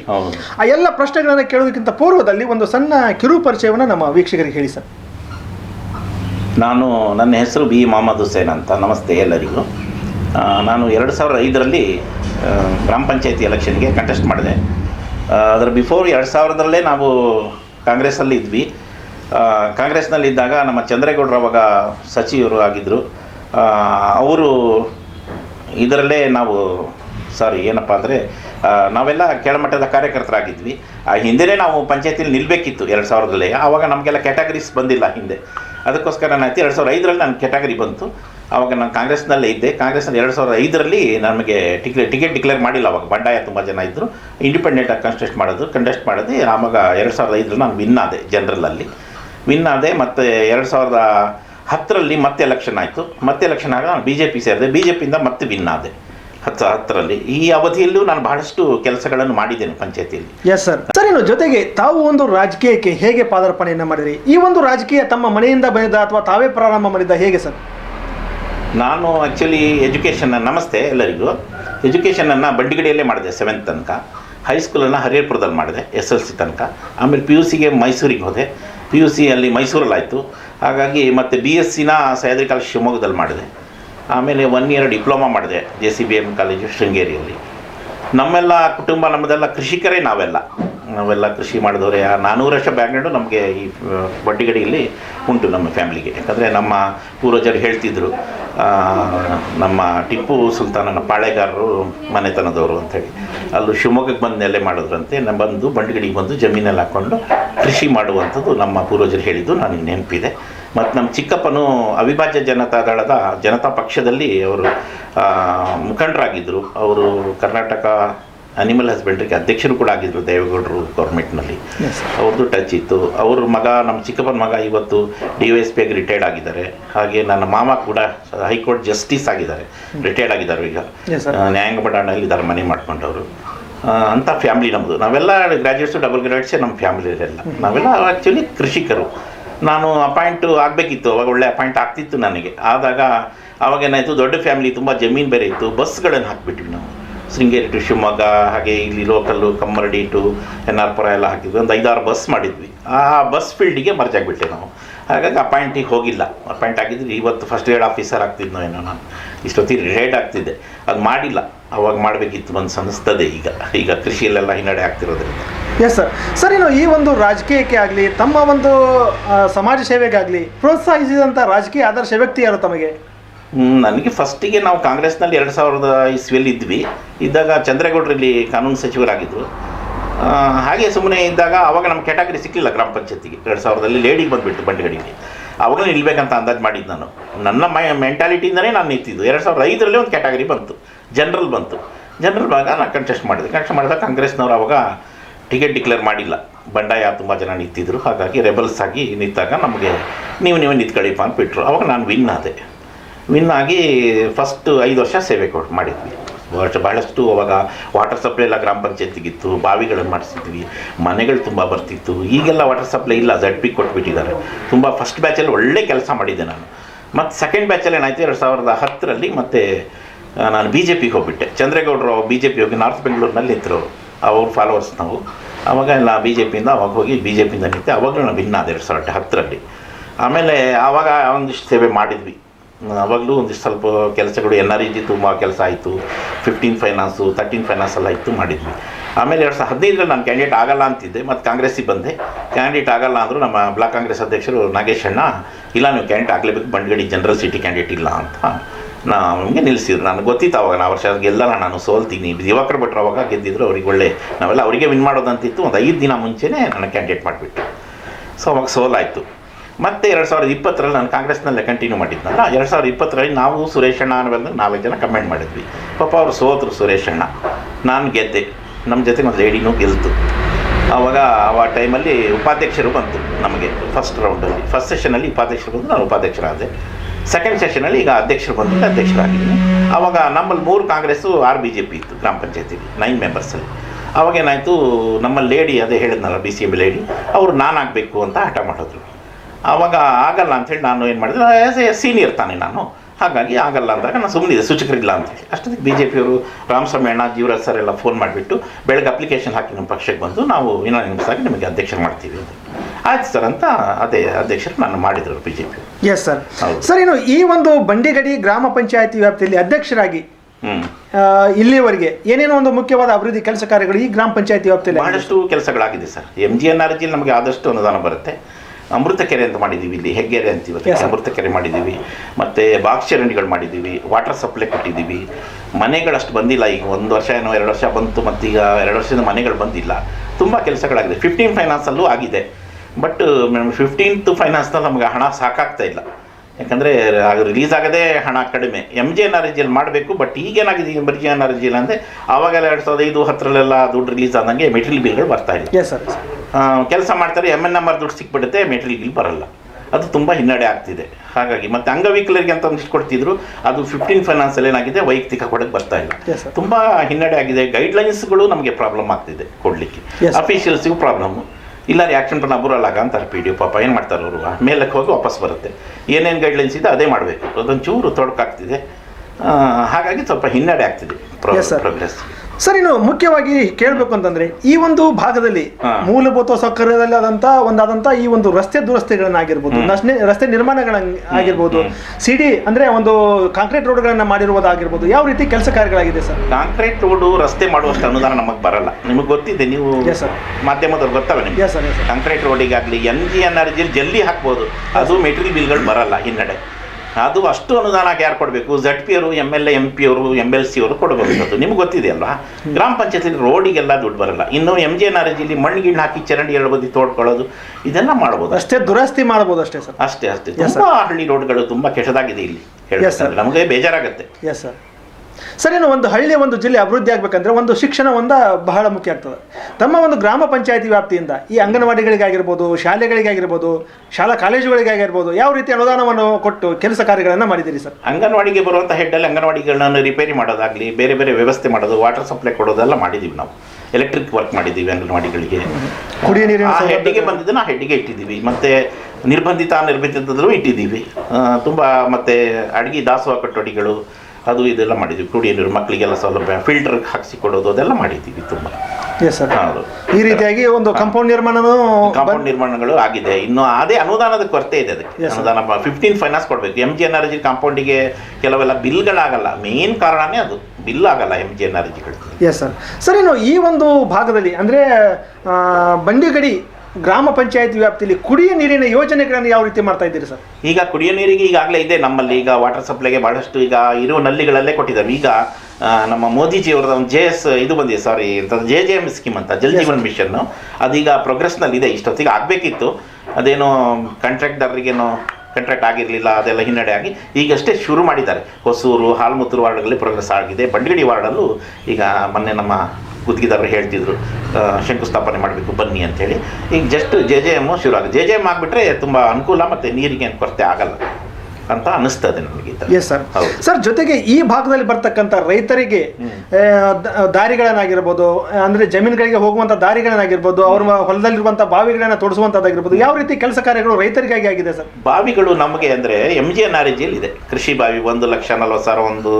ಆ ಎಲ್ಲ ಪ್ರಶ್ನೆಗಳನ್ನು ಕೇಳೋದಕ್ಕಿಂತ ಪೂರ್ವದಲ್ಲಿ ಒಂದು ಸಣ್ಣ ಕಿರು ಪರಿಚಯವನ್ನು ನಮ್ಮ ವೀಕ್ಷಕರಿಗೆ ಹೇಳಿ ಸರ್. ನಾನು ನನ್ನ ಹೆಸರು ಬಿ. ಮೊಹಮ್ಮದ್ ಹುಸೇನ್ ಅಂತ. ನಮಸ್ತೆ ಎಲ್ಲರಿಗೂ. ನಾನು ಎರಡು ಸಾವಿರದ ಐದರಲ್ಲಿ ಗ್ರಾಮ ಪಂಚಾಯತಿ ಎಲೆಕ್ಷನ್ಗೆ ಕಂಟೆಸ್ಟ್ ಮಾಡಿದೆ. ಅದರ ಬಿಫೋರ್ ಎರಡು ಸಾವಿರದಲ್ಲೇ ನಾವು ಕಾಂಗ್ರೆಸ್ಸಲ್ಲಿ ಇದ್ವಿ. ಕಾಂಗ್ರೆಸ್ನಲ್ಲಿದ್ದಾಗ ನಮ್ಮ ಚಂದ್ರೇಗೌಡರು ಅವಾಗ ಸಚಿವರು ಆಗಿದ್ದರು ಅವರು ಇದರಲ್ಲೇ ನಾವು ಸಾರಿ ಏನಪ್ಪ ಅಂದರೆ ನಾವೆಲ್ಲ ಕೆಳಮಟ್ಟದ ಕಾರ್ಯಕರ್ತರಾಗಿದ್ವಿ. ಆ, ಹಿಂದೆನೇ ನಾವು ಪಂಚಾಯತಿಲಿ ನಿಲ್ಲಬೇಕಿತ್ತು ಎರಡು ಸಾವಿರದಲ್ಲಿ. ಆವಾಗ ನಮಗೆಲ್ಲ ಕ್ಯಾಟಗರೀಸ್ ಬಂದಿಲ್ಲ ಹಿಂದೆ. ಅದಕ್ಕೋಸ್ಕರ ಏನಾಯ್ತು, ಎರಡು ಸಾವಿರದ ಐದರಲ್ಲಿ ನನ್ನ ಕ್ಯಾಟಗರಿ ಬಂತು. ಆವಾಗ ನಾನು ಕಾಂಗ್ರೆಸ್ನಲ್ಲೇ ಇದ್ದೆ. ಕಾಂಗ್ರೆಸ್ನಲ್ಲಿ ಎರಡು ಸಾವಿರದ ಐದರಲ್ಲಿ ನಮಗೆ ಟಿಕೆಟ್ ಟಿಕೆಟ್ ಡಿಕ್ಲೇರ್ ಮಾಡಿಲ್ಲ ಅವಾಗ. ಬಂಡಾಯ ತುಂಬ ಜನ ಇದ್ದರು ಇಂಡಿಪೆಂಡೆಂಟಾಗಿ ಕಂಟೆಸ್ಟ್ ಮಾಡೋದು ಕಂಟೆಸ್ಟ್ ಮಾಡಿದೆ ಆವಾಗ ಎರಡು ಸಾವಿರದ ಐದರಲ್ಲಿ ನಾನು ವಿನ್ ಆದೆ ಜನರಲಲ್ಲಿ ವಿನ್ ಆದೆ ಮತ್ತು ಎರಡು ಸಾವಿರದ ಹತ್ತರಲ್ಲಿ ಮತ್ತೆ ಎಲೆಕ್ಷನ್ ಆಯಿತು. ಮತ್ತೆ ಎಲೆಕ್ಷನ್ ಆಗ ಬಿ ಜೆ ಪಿ ಸೇರಿದೆ. ಬಿ ಜೆ ಪಿಯಿಂದ ಮತ್ತೆ ವಿನ್ ಆದೆ. ಹತ್ತು ಹತ್ತರಲ್ಲಿ. ಈ ಅವಧಿಯಲ್ಲೂ ನಾನು ಬಹಳಷ್ಟು ಕೆಲಸಗಳನ್ನು ಮಾಡಿದ್ದೇನೆ ಪಂಚಾಯತಿಯಲ್ಲಿ. ಎಸ್ ಸರ್ ಸರ್ ಇನ್ನು ಜೊತೆಗೆ ತಾವು ಒಂದು ರಾಜಕೀಯಕ್ಕೆ ಹೇಗೆ ಪಾದಾರ್ಪಣೆಯನ್ನು ಮಾಡಿದ್ರಿ? ಈ ಒಂದು ರಾಜಕೀಯ ತಮ್ಮ ಮನೆಯಿಂದ ಬಂದಿದ್ದ ಅಥವಾ ತಾವೇ ಪ್ರಾರಂಭ ಮಾಡಿದ್ದ ಹೇಗೆ ಸರ್ ನಾನು ಆ್ಯಕ್ಚುಲಿ ಎಜುಕೇಷನ್ ನಮಸ್ತೆ ಎಲ್ಲರಿಗೂ. ಎಜುಕೇಷನನ್ನು ಬಂಡಿಗಡಿಯಲ್ಲೇ ಮಾಡಿದೆ ಸೆವೆಂತ್ ತನಕ. ಹೈಸ್ಕೂಲನ್ನು ಹರಿಹರಪುರದಲ್ಲಿ ಮಾಡಿದೆ ಎಸ್ ಎಲ್ ಸಿ ತನಕ. ಆಮೇಲೆ ಪಿ ಯು ಸಿಗೆ ಮೈಸೂರಿಗೆ ಹೋದೆ. ಪಿ ಯು ಸಿಯಲ್ಲಿ ಮೈಸೂರಲ್ಲಾಯಿತು. ಹಾಗಾಗಿ ಮತ್ತು ಬಿ ಎಸ್ ಸಿನ ಸಹ್ಯಾದ್ರಿ ಕಾಲೇಜ್ ಶಿವಮೊಗ್ಗದಲ್ಲಿ ಮಾಡಿದೆ. ಆಮೇಲೆ ಒನ್ ಇಯರ್ ಡಿಪ್ಲೊಮಾ ಮಾಡಿದೆ J C B M college ಶೃಂಗೇರಿಯಲ್ಲಿ. ನಮ್ಮೆಲ್ಲ ಕುಟುಂಬ ನಮ್ಮದೆಲ್ಲ ಕೃಷಿಕರೇ ನಾವೆಲ್ಲ. ನಾವೆಲ್ಲ ಕೃಷಿ ಮಾಡಿದವರೇ. ಆ ನಾನ್ನೂರು ವರ್ಷ ಬ್ಯಾಕ್ಗ್ರೌಂಡು ನಮಗೆ ಈ ಬಡ್ಡಿಗಡಿಯಲ್ಲಿ ಉಂಟು ನಮ್ಮ ಫ್ಯಾಮಿಲಿಗೆ ಯಾಕಂದರೆ ನಮ್ಮ ಪೂರ್ವಜರು ಹೇಳ್ತಿದ್ರು ನಮ್ಮ ಟಿಪ್ಪು ಸುಲ್ತಾನನ ಪಾಳೆಗಾರರು ಮನೆತನದವರು ಅಂಥೇಳಿ ಅಲ್ಲೂ ಶಿವಮೊಗ್ಗಕ್ಕೆ ಬಂದು ನೆಲೆ ಮಾಡಿದ್ರಂತೆ ನಮ್ಮ ಬಂದು ಬಂಡಿಗಡಿಗೆ ಬಂದು ಜಮೀನಲ್ಲಿ ಹಾಕ್ಕೊಂಡು ಕೃಷಿ ಮಾಡುವಂಥದ್ದು ನಮ್ಮ ಪೂರ್ವಜರು ಹೇಳಿದ್ದು ನನಗೆ ನೆನಪಿದೆ. ಮತ್ತು ನಮ್ಮ ಚಿಕ್ಕಪ್ಪನು ಅವಿಭಾಜ್ಯ ಜನತಾ ದಳದ ಜನತಾ ಪಕ್ಷದಲ್ಲಿ ಅವರು ಮುಖಂಡರಾಗಿದ್ದರು ಅವರು ಕರ್ನಾಟಕ ಅನಿಮಲ್ ಹಸ್ಬೆಂಡ್ರಿಗೆ ಅಧ್ಯಕ್ಷರು ಕೂಡ ಆಗಿದ್ದರು ದೇವೇಗೌಡರು ಗೌರ್ಮೆಂಟ್ನಲ್ಲಿ. ಅವ್ರದ್ದು ಟಚ್ ಇತ್ತು. ಅವ್ರ ಮಗ ನಮ್ಮ ಚಿಕ್ಕಪ್ಪನ ಮಗ ಇವತ್ತು ಡಿ ವೈ ಎಸ್ ಪಿ ಆಗಿ ರಿಟೈರ್ಡ್ ಆಗಿದ್ದಾರೆ. ಹಾಗೆ ನನ್ನ ಮಾಮ ಕೂಡ ಹೈಕೋರ್ಟ್ ಜಸ್ಟಿಸ್ ಆಗಿದ್ದಾರೆ. ರಿಟೈರ್ಡ್ ಆಗಿದ್ದಾರೆ ಈಗ. ನ್ಯಾಯಾಂಗ ಬಡಾವಣೆಯಲ್ಲಿ ಇದ್ದಾರೆ ಮನೆ ಮಾಡ್ಕೊಂಡವರು. ಅಂಥ ಫ್ಯಾಮಿಲಿ ನಮ್ಮದು ನಾವೆಲ್ಲ ಗ್ರ್ಯಾಜುಯೇಟ್ಸು ಡಬಲ್ ಗ್ರ್ಯಾಜುಯೇಟ್ಸೇ ನಮ್ಮ ಫ್ಯಾಮಿಲಿಯಲ್ಲ ನಾವೆಲ್ಲ ಆ್ಯಕ್ಚುಲಿ ಕೃಷಿಕರು. ನಾನು ಅಪಾಯಿಂಟು ಆಗಬೇಕಿತ್ತು. ಅವಾಗ ಒಳ್ಳೆ ಅಪಾಯಿಂಟ್ ಆಗ್ತಿತ್ತು ನನಗೆ. ಆದಾಗ ಅವಾಗ ಏನಾಯಿತು ದೊಡ್ಡ ಫ್ಯಾಮಿಲಿ ತುಂಬ ಜಮೀನು ಬೇರೆ ಇತ್ತು. ಬಸ್ಗಳನ್ನು ಹಾಕಿಬಿಟ್ವಿ ನಾವು. ಶೃಂಗೇರಿ ಟು ಶಿವಮೊಗ್ಗ, ಹಾಗೆ ಇಲ್ಲಿ local Kammaradi to N R Pura ಎಲ್ಲ ಹಾಕಿದ್ವಿ. ಒಂದು ಐದಾರು ಬಸ್ ಮಾಡಿದ್ವಿ. ಆ ಬಸ್ ಫೀಲ್ಡಿಗೆ ಮರ್ಜ್ ಆಗಿಬಿಟ್ಟೆ ನಾವು. ಹಾಗಾಗಿ ಅಪಾಯಿಂಟಿಗೆ ಹೋಗಿಲ್ಲ. ಅಪಾಯಿಂಟ್ ಆಗಿದ್ರೆ ಇವತ್ತು ಫಸ್ಟ್ ಏಡ್ ಆಫೀಸರ್ ಆಗ್ತಿದ್ನೋ ಏನೋ ನಾನು. ಇಷ್ಟೊತ್ತಿಗೆ ರಿಟೈರ್ಡ್ ಆಗ್ತಿದ್ದೆ ಅದು ಮಾಡಿಲ್ಲ. ಅವಾಗ ಮಾಡಬೇಕಿತ್ತು ಅಂತ ಅನಿಸ್ತದೆ ಈಗ. ಈಗ ಕೃಷಿಯಲ್ಲೆಲ್ಲ ಹಿನ್ನಡೆ ಆಗ್ತಿರೋದ್ರಿಂದ. ಎಸ್ ಸರ್ ಸರ್ ಇನ್ನು ಈ ಒಂದು ರಾಜಕೀಯಕ್ಕೆ ಆಗಲಿ, ತಮ್ಮ ಒಂದು ಸಮಾಜ ಸೇವೆಗಾಗಲಿ ಪ್ರೋತ್ಸಾಹಿಸಿದಂಥ ರಾಜಕೀಯ ಆದರ್ಶ ವ್ಯಕ್ತಿ ಯಾರು ತಮಗೆ? ನನಗೆ ಫಸ್ಟಿಗೆ ನಾವು ಕಾಂಗ್ರೆಸ್ನಲ್ಲಿ ಎರಡು ಸಾವಿರದ ಇಸ್ವಿಯಲ್ಲಿ ಇದ್ವಿ. ಇದ್ದಾಗ ಚಂದ್ರೇಗೌಡರು ಇಲ್ಲಿ ಕಾನೂನು ಸಚಿವರಾಗಿದ್ದರು ಹಾಗೆ ಸುಮ್ಮನೆ ಇದ್ದಾಗ ಅವಾಗ ನಮ್ಮ ಕ್ಯಾಟಗರಿ ಸಿಕ್ಕಲಿಲ್ಲ ಗ್ರಾಮ ಪಂಚಾಯತಿಗೆ. ಎರಡು ಸಾವಿರದಲ್ಲಿ ಲೇಡಿಗೆ ಬಂದುಬಿಟ್ಟು ಬಂಡಿಗಡಿಗೆ. ಅವಾಗಲೇ ನಿಲ್ಬೇಕಂತ ಅಂದಾಜು ಮಾಡಿದ್ದು ನಾನು. ನನ್ನ ಮೈ ಮೆಂಟಾಲಿಟಿಯಿಂದನೇ ನಾನು ನಿಂತಿದ್ದು. ಎರಡು ಸಾವಿರದ ಐದರಲ್ಲಿ ಒಂದು ಕ್ಯಾಟಗರಿ ಬಂತು. ಜನರಲ್ ಬಂತು. ಜನರಲ್ ಭಾಗ ನಾನು ಕಂಟೆಸ್ಟ್ ಮಾಡಿದೆ. ಕಂಟೆಸ್ಟ್ ಮಾಡಿದಾಗ ಕಾಂಗ್ರೆಸ್ನವ್ರು ಅವಾಗ ಟಿಕೆಟ್ ಡಿಕ್ಲೇರ್ ಮಾಡಿಲ್ಲ. ಬಂಡಾಯ ತುಂಬ ಜನ ನಿಂತಿದ್ದರು ಹಾಗಾಗಿ ರೆಬಲ್ಸ್ ಆಗಿ ನಿಂತಾಗ ನಮಗೆ, ನೀವು ನೀವು ನಿಂತ್ಕೊಳ್ಳಿಪ್ಪ ಅಂತ ಬಿಟ್ಟರು ಅವಾಗ ನಾನು ವಿನ್ ಆದೆ. ವಿನ್ ಆಗಿ ಫಸ್ಟ್ ಐದು ವರ್ಷ ಸೇವೆ ಕೊಟ್ಟು ಮಾಡಿದ್ವಿ. ವರ್ಷ ಬಹಳಷ್ಟು ಅವಾಗ ವಾಟರ್ ಸಪ್ಲೈ ಎಲ್ಲ ಗ್ರಾಮ ಪಂಚಾಯತಿಗಿತ್ತು ಬಾವಿಗಳನ್ನು ಮಾಡಿಸಿದ್ವಿ, ಮನೆಗಳು ತುಂಬ ಬರ್ತಿತ್ತು. ಈಗೆಲ್ಲ ವಾಟರ್ ಸಪ್ಲೈ ಇಲ್ಲ ಝಡ್ ಪಿ ಕೊಟ್ಬಿಟ್ಟಿದ್ದಾರೆ. ತುಂಬ ಫಸ್ಟ್ ಬ್ಯಾಚಲ್ಲಿ ಒಳ್ಳೆ ಕೆಲಸ ಮಾಡಿದ್ದೆ ನಾನು. ಮತ್ತು ಸೆಕೆಂಡ್ ಬ್ಯಾಚಲ್ಲಿ ಏನಾಯ್ತು, ಎರಡು ಸಾವಿರದ ಹತ್ತರಲ್ಲಿ ಮತ್ತೆ ನಾನು ಬಿ ಜೆ ಪಿಗೆ ಹೋಗಿಬಿಟ್ಟೆ. ಚಂದ್ರೇಗೌಡರು ಬಿ ಜೆ ಪಿ ಹೋಗಿ ನಾರ್ತ್ ಬೆಂಗಳೂರಿನಲ್ಲಿ ಇದ್ದರು ಅವ್ರ ಫಾಲೋವರ್ಸ್ ನಾವು. ಅವಾಗ ಎಲ್ಲ ಬಿ ಜೆ ಪಿಯಿಂದ ಅವಾಗ ಹೋಗಿ ಬಿ ಜೆ ಪಿಯಿಂದ ನಿಂತೆ ಅವಾಗಲೂ ನಾನು ಭಿನ್ನ ಆದ ಎರಡು ಸಾವಿರದ ಹತ್ತರಲ್ಲಿ. ಆಮೇಲೆ ಆವಾಗ ಒಂದಿಷ್ಟು ಸೇವೆ ಮಾಡಿದ್ವಿ. ಆವಾಗಲೂ ಒಂದಿಷ್ಟು ಸ್ವಲ್ಪ ಕೆಲಸಗಳು ಎನ್ ಆರ್ ಇ ಜಿ ತುಂಬ ಕೆಲಸ ಆಯಿತು. ಫಿಫ್ಟೀನ್ ಫೈನಾನ್ಸು ತರ್ಟೀನ್ ಫೈನಾನ್ಸ್ ಎಲ್ಲ ಇತ್ತು ಮಾಡಿದ್ವಿ. ಆಮೇಲೆ ಎರಡು ಸಾವಿರದ ಹದಿನೈದರಲ್ಲಿ ನಾನು ಕ್ಯಾಂಡಿಡೇಟ್ ಆಗಲ್ಲ ಅಂತಿದ್ದೆ, ಮತ್ತು ಕಾಂಗ್ರೆಸ್ಸಿಗೆ ಬಂದೆ. ಕ್ಯಾಂಡಿಡೇಟ್ ಆಗಲ್ಲ ಅಂದರು ನಮ್ಮ ಬ್ಲಾಕ್ ಕಾಂಗ್ರೆಸ್ ಅಧ್ಯಕ್ಷರು ನಾಗೇಶ್ ಅಣ್ಣ, ಇಲ್ಲ, ನೀವು ಕ್ಯಾಂಡಿಡೇಟ್ ಆಗಲೇಬೇಕು, ಬಂಡ್ಗಡಿ ಜನರಲ್ ಸಿಟಿ ಕ್ಯಾಂಡಿಡೇಟ್ ಇಲ್ಲ ಅಂತ ನಮಗೆ ನಿಲ್ಲಿಸಿದ್ರು ನನಗೆ ಗೊತ್ತಿತ್ತು ಅವಾಗ, ನಾವು ವರ್ಷ ಗೆಲ್ಲಲ್ಲ, ನಾನು ಸೋಲ್ತೀನಿ. ದಿವಾಕರ್ ಭಟ್ರು ಅವಾಗ ಗೆದ್ದಿದ್ರು, ಅವ್ರಿಗೆ ಒಳ್ಳೆ, ನಾವೆಲ್ಲ ಅವರಿಗೆ ವಿನ್ ಮಾಡೋದಂತಿತ್ತು. ಒಂದು ಐದು ದಿನ ಮುಂಚೆನೇ ನನ್ನ ಕ್ಯಾಂಡಿಡೇಟ್ ಮಾಡಿಬಿಟ್ಟು ಸೊ ಅವಾಗ ಸೋಲಾಯಿತು. ಮತ್ತೆ ಎರಡು ಸಾವಿರದ ಇಪ್ಪತ್ತರಲ್ಲಿ ನಾನು ಕಾಂಗ್ರೆಸ್ನಲ್ಲೇ ಕಂಟಿನ್ಯೂ ಮಾಡಿದ್ನಲ್ಲ, ಎರಡು ಸಾವಿರದ ಇಪ್ಪತ್ತರಲ್ಲಿ ನಾವು ಸುರೇಶ್ ಅಣ್ಣ ಅನ್ನೋದು ನಾಲ್ಕು ಜನ ಕಮೆಂಟ್ ಮಾಡಿದ್ವಿ. ಪಾಪ ಅವರು ಸೋತರು ಸುರೇಶ್ ಅಣ್ಣ. ನಾನು ಗೆದ್ದೆ. ನಮ್ಮ ಜೊತೆ ಒಂದು ಲೇಡಿನೂ ಗೆಲ್ತು. ಆವಾಗ ಆ ಟೈಮಲ್ಲಿ ಉಪಾಧ್ಯಕ್ಷರು ಬಂತು ನಮಗೆ ಫಸ್ಟ್ ರೌಂಡಲ್ಲಿ ಫಸ್ಟ್ ಸೆಷನಲ್ಲಿ ಉಪಾಧ್ಯಕ್ಷರು ಬಂದು ನಾನು ಉಪಾಧ್ಯಕ್ಷರಾದೆ. ಸೆಕೆಂಡ್ ಸೆಷನಲ್ಲಿ ಈಗ ಅಧ್ಯಕ್ಷರು ಬಂದು ಅಧ್ಯಕ್ಷರಾಗಿದ್ದೀನಿ. ಆವಾಗ ನಮ್ಮಲ್ಲಿ ಮೂರು Congress R B J P ಇತ್ತು ಗ್ರಾಮ ಪಂಚಾಯತಿಲಿ ನೈನ್ ಮೆಂಬರ್ಸಲ್ಲಿ ಅವಾಗ ಏನಾಯಿತು ನಮ್ಮ ಲೇಡಿ ಅದೇ ಹೇಳಿದ್ನಲ್ಲ ಬಿ ಸಿ ಎಂ ಲೇಡಿ ಅವರು ನಾನು ಆಗಬೇಕು ಅಂತ ಹಠ ಮಾಡಿದ್ರು. ಆವಾಗ ಆಗಲ್ಲ ಅಂಥೇಳಿ ನಾನು ಏನು ಮಾಡಿದೆ ಆ್ಯಸ್ ಎ ಸೀನಿಯರ್ ತಾನೆ ನಾನು. ಹಾಗಾಗಿ ಆಗಲ್ಲ ಅಂದಾಗ ನಾನು ಸುಮ್ಮನಿದೆ ಸೂಚಕರಿಲ್ಲ ಅಂತೇಳಿ. ಅಷ್ಟೊತ್ತಿಗೆ ಬಿ ಜೆ ಪಿಯವರು ರಾಮಸ್ವಾಮಿ ಅಣ್ಣ ಜೀವರಾಜ್ ಸರ್ ಎಲ್ಲ ಫೋನ್ ಮಾಡಿಬಿಟ್ಟು ಬೆಳಗ್ಗೆ ಅಪ್ಲಿಕೇಶನ್ ಹಾಕಿ ನಮ್ಮ ಪಕ್ಷಕ್ಕೆ ಬಂದು ನಾವು ಇನ್ನೊಂದು ಆಗಿ ನಿಮಗೆ ಅಧ್ಯಕ್ಷರು ಮಾಡ್ತೀವಿ ಅಂತ. ಆಯ್ತು ಸರ್ ಅಂತ ಅದೇ ಅಧ್ಯಕ್ಷರು ನಾನು ಮಾಡಿದರು B J P yes sir ಹೌದು. ಸರ್ ಇನ್ನು ಈ ಒಂದು ಬಂಡಿಗಡಿ ಗ್ರಾಮ ಪಂಚಾಯತಿ ವ್ಯಾಪ್ತಿಯಲ್ಲಿ ಅಧ್ಯಕ್ಷರಾಗಿ ಹ್ಞೂ ಇಲ್ಲಿಯವರೆಗೆ ಏನೇನೋ ಒಂದು ಮುಖ್ಯವಾದ ಅಭಿವೃದ್ಧಿ ಕೆಲಸ ಕಾರ್ಯಗಳು ಈ ಗ್ರಾಮ ಪಂಚಾಯತಿ ವ್ಯಾಪ್ತಿಯಲ್ಲಿ? ಬಹಳಷ್ಟು ಕೆಲಸಗಳಾಗಿದೆ sir M G N R ಜಿಯಲ್ಲಿ ನಮಗೆ ಆದಷ್ಟು ಅನುದಾನ ಬರುತ್ತೆ. ಅಮೃತ ಕೆರೆ ಅಂತ ಮಾಡಿದ್ದೀವಿ ಇಲ್ಲಿ ಹೆಗ್ಗೆರೆ ಅಂತೀವಿ ಇವತ್ತು ಅದಕ್ಕೆ ಅಮೃತ ಕೆರೆ ಮಾಡಿದ್ದೀವಿ ಮತ್ತು ಬಾಕ್ಸ್ ಚರಂಡಿಗಳು ಮಾಡಿದ್ದೀವಿ ವಾಟರ್ ಸಪ್ಲೈ ಕೊಟ್ಟಿದ್ದೀವಿ. ಮನೆಗಳಷ್ಟು ಬಂದಿಲ್ಲ ಈಗ ಒಂದು ವರ್ಷ ಏನೋ ಎರಡು ವರ್ಷ ಬಂತು ಮತ್ತೀಗ ಎರಡು ವರ್ಷದಿಂದ ಮನೆಗಳು ಬಂದಿಲ್ಲ. ತುಂಬ ಕೆಲಸಗಳಾಗಿದೆ. ಫಿಫ್ಟೀನ್ ಫೈನಾನ್ಸಲ್ಲೂ ಆಗಿದೆ. ಬಟ್ ಫಿಫ್ಟೀನ್ತ್ ಫೈನಾನ್ಸ್ನ ನಮಗೆ ಹಣ ಸಾಕಾಗ್ತಾ ಇಲ್ಲ. ಯಾಕಂದರೆ ಅದು ರಿಲೀಸ್ ಆಗದೆ ಹಣ ಕಡಿಮೆ. ಎಂ ಜಿ ಎನ್ ಆರ್ ಮಾಡಬೇಕು ಬಟ್ ಈಗೇನಾಗಿದೆ ಎಂ ಜಿ ಎನ್ ಆರ್ ಜಿಯಲ್ಲಿ ಅಂದರೆ ಆವಾಗೆಲ್ಲ ಎರಡು ಸಾವಿರದ ಐದು ಹತ್ತರಲ್ಲೆಲ್ಲ ದುಡ್ಡು ರಿಲೀಸ್ ಆದಂಗೆ ಮೆಟೀರಿಯಲ್ ಬಿಲ್ಗಳು ಬರ್ತಾ ಇಲ್ಲ ಕೆಲಸ ಮಾಡ್ತಾರೆ ಎಂ ಎನ್ ನಂಬರ್ ದುಡ್ಡು ಸಿಕ್ಬಿಡುತ್ತೆ ಮೆಟೀರಿಯಲ್ ಬಿಲ್ ಬರಲ್ಲ. ಅದು ತುಂಬ ಹಿನ್ನಡೆ ಆಗ್ತಿದೆ. ಹಾಗಾಗಿ ಮತ್ತು ಅಂಗವಿಕಲರಿಗೆ ಅಂತ ಒಂದಿಷ್ಟು ಕೊಡ್ತಿದ್ರು ಅದು ಫಿಫ್ಟೀನ್ ಫೈನಾನ್ಸಲ್ಲಿ ಏನಾಗಿದೆ ವೈಯಕ್ತಿಕ ಕೊಡಕ್ಕೆ ಬರ್ತಾ ಇಲ್ಲ. ತುಂಬ ಹಿನ್ನಡೆ ಆಗಿದೆ. ಗೈಡ್ಲೈನ್ಸ್ಗಳು ನಮಗೆ ಪ್ರಾಬ್ಲಮ್ ಆಗ್ತಿದೆ ಕೊಡಲಿಕ್ಕೆ. ಅಫೀಷಿಯಲ್ಸಿಗೂ ಪ್ರಾಬ್ಲಮ್ಮು ಇಲ್ಲ ಆ್ಯಕ್ಷನ್ ಪ್ಲಾನ್ ಅಬೂರಲ್ಲ ಅಂತಾರೆ ಪಿ ಡಿ ಒ ಪಾಪ ಏನು ಮಾಡ್ತಾರೆ ಅವರು? ಮೇಲಕ್ಕೆ ಹೋಗಿ ವಾಪಸ್ ಬರುತ್ತೆ. ಏನೇನು ಗೈಡ್ಲೈನ್ಸ್ ಇದೆ ಅದೇ ಮಾಡಬೇಕು. ಅದೊಂದು ಚೂರು ತೊಡಕಾಗ್ತಿದೆ. ಹಾಗಾಗಿ ಸ್ವಲ್ಪ ಹಿನ್ನಡೆ ಆಗ್ತಿದೆ. ಪ್ರೋಗ್ರೆಸ್ ಸರ್ ಇನ್ನು ಮುಖ್ಯವಾಗಿ ಕೇಳಬೇಕು ಅಂತಂದ್ರೆ ಈ ಒಂದು ಭಾಗದಲ್ಲಿ ಮೂಲಭೂತ ಸೌಕರ್ಯದಲ್ಲಿ ಆದಂತ ಒಂದಾದಂತ ಈ ಒಂದು ರಸ್ತೆ ದುರಸ್ತಿಗಳನ್ನಾಗಿರ್ಬೋದು ರಸ್ತೆ ರಸ್ತೆ ನಿರ್ಮಾಣಗಳ ಆಗಿರ್ಬೋದು ಸಿಡಿ ಅಂದ್ರೆ ಒಂದು ಕಾಂಕ್ರೀಟ್ ರೋಡ್ಗಳನ್ನ ಮಾಡಿರುವುದಾಗಿರ್ಬೋದು ಯಾವ ರೀತಿ ಕೆಲಸ ಕಾರ್ಯಗಳಾಗಿದೆ ಸರ್? ಕಾಂಕ್ರೀಟ್ ರೋಡು ರಸ್ತೆ ಮಾಡುವಷ್ಟು ಅನುದಾನ ನಮಗೆ ಬರಲ್ಲ. ನಿಮಗೆ ಗೊತ್ತಿದೆ ನೀವು. ಮಾಧ್ಯಮದವ್ರು ಗೊತ್ತಲ್ಲ ನಿಮಗೆ? Concrete ರೋಡಿಗಾಗಲಿ N G N R G ಜಲ್ದಿ ಹಾಕ್ಬೋದು ಅದು ಮೆಟೀರಿಯಲ್ ಬಿಲ್ಗಳು ಬರಲ್ಲ ಹಿನ್ನಡೆ. ಅದು ಅಷ್ಟು ಅನುದಾನ ಯಾರು ಕೊಡಬೇಕು? ಝಡ್ ಪಿ ಅವರು M L A M P ಅವರು ಎಂ ಎಲ್ ಸಿ ಅವರು ಕೊಡಬೇಕು ನಿಮ್ಗೆ ಗೊತ್ತಿದೆ ಅಲ್ವಾ? ಗ್ರಾಮ ಪಂಚಾಯತಿಲಿ ರೋಡಿಗೆಲ್ಲ ದುಡ್ಡು ಬರಲ್ಲ. ಇನ್ನು ಎಂ ಜಿ ಎನ್ ಆರ್ ಜಿಲಿ ಮಣ್ಣು ಗಿಣ್ಣು ಹಾಕಿ ಚರಂಡಿ ಎರಡು ಬದಿ ತೋಡ್ಕೊಳ್ಳೋದು ಇದೆಲ್ಲ ಮಾಡ್ಬೋದು. ಅಷ್ಟೇ ದುರಸ್ತಿ ಮಾಡ್ಬೋದು ಅಷ್ಟೇ ಸರ್. ಅಷ್ಟೇ ಅಷ್ಟೇ. ತುಂಬಾ ಹಳ್ಳಿ ರೋಡ್ಗಳು ತುಂಬ ಕೆಟ್ಟದಾಗಿದೆ ಇಲ್ಲಿ. ಹೇಳ್ಬೇಕಂದ್ರೆ. ನಮಗೆ ಬೇಜಾರಾಗುತ್ತೆ. ಎಸ್ ಸರ್ ಸರ್ ಇನ್ನು ಒಂದು ಹಳ್ಳಿಯ ಒಂದು ಜಿಲ್ಲೆ ಅಭಿವೃದ್ಧಿ ಆಗಬೇಕಂದ್ರೆ ಒಂದು ಶಿಕ್ಷಣ ಒಂದು ಬಹಳ ಮುಖ್ಯ ಆಗ್ತದೆ. ತಮ್ಮ ಒಂದು ಗ್ರಾಮ ಪಂಚಾಯತಿ ವ್ಯಾಪ್ತಿಯಿಂದ ಈ ಅಂಗನವಾಡಿಗಳಿಗಾಗಿರ್ಬೋದು ಶಾಲೆಗಳಿಗಾಗಿರ್ಬೋದು ಶಾಲಾ ಕಾಲೇಜುಗಳಿಗಾಗಿರ್ಬೋದು ಯಾವ ರೀತಿ ಅನುದಾನವನ್ನು ಕೊಟ್ಟು ಕೆಲಸ ಕಾರ್ಯಗಳನ್ನು ಮಾಡಿದ್ದೀರಿ ಸರ್? ಅಂಗನವಾಡಿಗೆ ಬರುವಂಥ ಹೆಡ್ಡಲ್ಲಿ ಅಂಗನವಾಡಿಗಳನ್ನು ರಿಪೇರಿ ಮಾಡೋದಾಗಲಿ ಬೇರೆ ಬೇರೆ ವ್ಯವಸ್ಥೆ ಮಾಡೋದು ವಾಟರ್ ಸಪ್ಲೈ ಕೊಡೋದೆಲ್ಲ ಮಾಡಿದ್ದೀವಿ ನಾವು. ಎಲೆಕ್ಟ್ರಿಕ್ ವರ್ಕ್ ಮಾಡಿದ್ದೀವಿ ಅಂಗನವಾಡಿಗಳಿಗೆ. ಕುಡಿಯ ನೀರಿನ ಹೆಡ್ಡಿಗೆ ಬಂದಿದ್ದನ್ನು ಆ ಹೆಡ್ಡಿಗೆ ಇಟ್ಟಿದ್ದೀವಿ. ಮತ್ತು ನಿರ್ಬಂಧಿತ ಅನಿರ್ಬಂಧಿತದಲ್ಲೂ ಇಟ್ಟಿದ್ದೀವಿ. ತುಂಬ ಮತ್ತು ಅಡುಗೆ ದಾಸೋಹ ಕಟ್ಟೋಡಿಗಳು ಅದು ಇದೆಲ್ಲ ಮಾಡಿದ್ವಿ. ಕುಡಿಯಲ್ಲಿ ಮಕ್ಕಳಿಗೆಲ್ಲ ಸೌಲಭ್ಯ ಫಿಲ್ಟರ್ ಹಾಕಿಸಿ ಕೊಡೋದು ಅದೆಲ್ಲ ಮಾಡಿದ್ದೀವಿ ತುಂಬ. ಎಸ್ ಸರ್ ಹೌದು. ಈ ರೀತಿಯಾಗಿ ಒಂದು ಕಾಂಪೌಂಡ್ ನಿರ್ಮಾಣನೂ ಕಾಂಪೌಂಡ್ ನಿರ್ಮಾಣಗಳು ಆಗಿದೆ. ಇನ್ನು ಅದೇ ಅನುದಾನದ ಕೊರತೆ ಇದೆ ಅದಕ್ಕೆ. ಅನುದಾನ ಫಿಫ್ಟೀನ್ ಫೈನಾನ್ಸ್ ಕೊಡಬೇಕು. M G N R G ಕಾಂಪೌಂಡಿಗೆ ಕೆಲವೆಲ್ಲ ಬಿಲ್ಗಳಾಗಲ್ಲ. ಮೇನ್ ಕಾರಣನೇ ಅದು. ಬಿಲ್ ಆಗಲ್ಲ ಎಂ ಜಿ ಎನ್ ಆರ್ ಜಿಗಳು ಎಸ್ ಸರ್ ಸರ್ ಇನ್ನು ಈ ಒಂದು ಭಾಗದಲ್ಲಿ ಅಂದರೆ ಬಂಡಿಗಡಿ ಗ್ರಾಮ ಪಂಚಾಯತ್ ವ್ಯಾಪ್ತಿಯಲ್ಲಿ ಕುಡಿಯ ನೀರಿನ ಯೋಜನೆಗಳನ್ನು ಯಾವ ರೀತಿ ಮಾಡ್ತಾ ಇದ್ದೀರಿ ಸರ್? ಈಗ ಕುಡಿಯೋ ನೀರಿಗೆ ಈಗಾಗಲೇ ಇದೆ. ನಮ್ಮಲ್ಲಿ ಈಗ ವಾಟರ್ ಸಪ್ಲೈಗೆ ಬಹಳಷ್ಟು ಈಗ ಇರುವ ನಲ್ಲಿಗಳಲ್ಲೇ ಕೊಟ್ಟಿದ್ದಾರೆ. ಈಗ ಆ, ನಮ್ಮ ಮೋದಿಜಿಯವರದ ಒಂದು ಜೆ ಎಸ್ ಇದು ಬಂದಿದೆ. ಸಾರಿ ಅಂತ ಜೆ ಜೆ ಎಂ ಸ್ಕೀಮ್ ಅಂತ ಜಲ್ ಜೀವನ್ ಮಿಷನ್. ಅದೀಗ ಪ್ರೋಗ್ರೆಸ್ನಲ್ಲಿ ಇದೆ. ಇಷ್ಟೊತ್ತಿಗೆ ಆಗಬೇಕಿತ್ತು. ಅದೇನೋ ಕಾಂಟ್ರಾಕ್ಟ್ದಾರರಿಗೇನೋ ಕಾಂಟ್ರಾಕ್ಟ್ ಆಗಿರಲಿಲ್ಲ ಅದೆಲ್ಲ ಹಿನ್ನಡೆ ಆಗಿ ಈಗಷ್ಟೇ ಶುರು ಮಾಡಿದ್ದಾರೆ. ಹೊಸೂರು ಹಾಲ್ಮುತ್ತೂರು ವಾರ್ಡ್ಗಳಲ್ಲಿ ಪ್ರೋಗ್ರೆಸ್ ಆಗಿದೆ. ಬಂಡಗಡಿ ವಾರ್ಡಲ್ಲೂ ಈಗ ಮೊನ್ನೆ ನಮ್ಮ ಗುತ್ತಿಗೆದಾರರು ಹೇಳ್ತಿದ್ರು ಶಂಕುಸ್ಥಾಪನೆ ಮಾಡಬೇಕು ಬನ್ನಿ ಅಂತೇಳಿ. ಈಗ ಜಸ್ಟ್ ಜೆ ಜೆ ಎಮ್ಮು ಶುರು ಆಗಿದೆ ಜೆ ಜೆ ಎಂ ಆಗಿಬಿಟ್ರೆ ತುಂಬ ಅನುಕೂಲ ಮತ್ತು ನೀರಿಗೆ ಏನು ಕೊರತೆ ಆಗಲ್ಲ ಅಂತ ಅನಿಸ್ತದೆ ನನಗೆ ಎಸ್ ಸರ್ ಹೌದು. ಸರ್ ಜೊತೆಗೆ ಈ ಭಾಗದಲ್ಲಿ ಬರ್ತಕ್ಕಂಥ ರೈತರಿಗೆ ದಾರಿಗಳನ್ನಾಗಿರ್ಬೋದು ಅಂದರೆ ಜಮೀನುಗಳಿಗೆ ಹೋಗುವಂಥ ದಾರಿಗಳನ್ನಾಗಿರ್ಬೋದು ಅವ್ರ ಹೊಲದಲ್ಲಿರುವಂಥ ಬಾವಿಗಳನ್ನ ತೋರಿಸುವಂಥದ್ದಾಗಿರ್ಬೋದು ಯಾವ ರೀತಿ ಕೆಲಸ ಕಾರ್ಯಗಳು ರೈತರಿಗಾಗಿ ಆಗಿದೆ ಸರ್ ಬಾವಿಗಳು ನಮಗೆ ಅಂದರೆ ಎಂ ಜಿ ಎನ್ ಆರ್ ಇದೆ. ಕೃಷಿ ಬಾವಿ ಒಂದು ಲಕ್ಷ ನಲ್ವತ್ತು ಸಾವಿರ ಒಂದು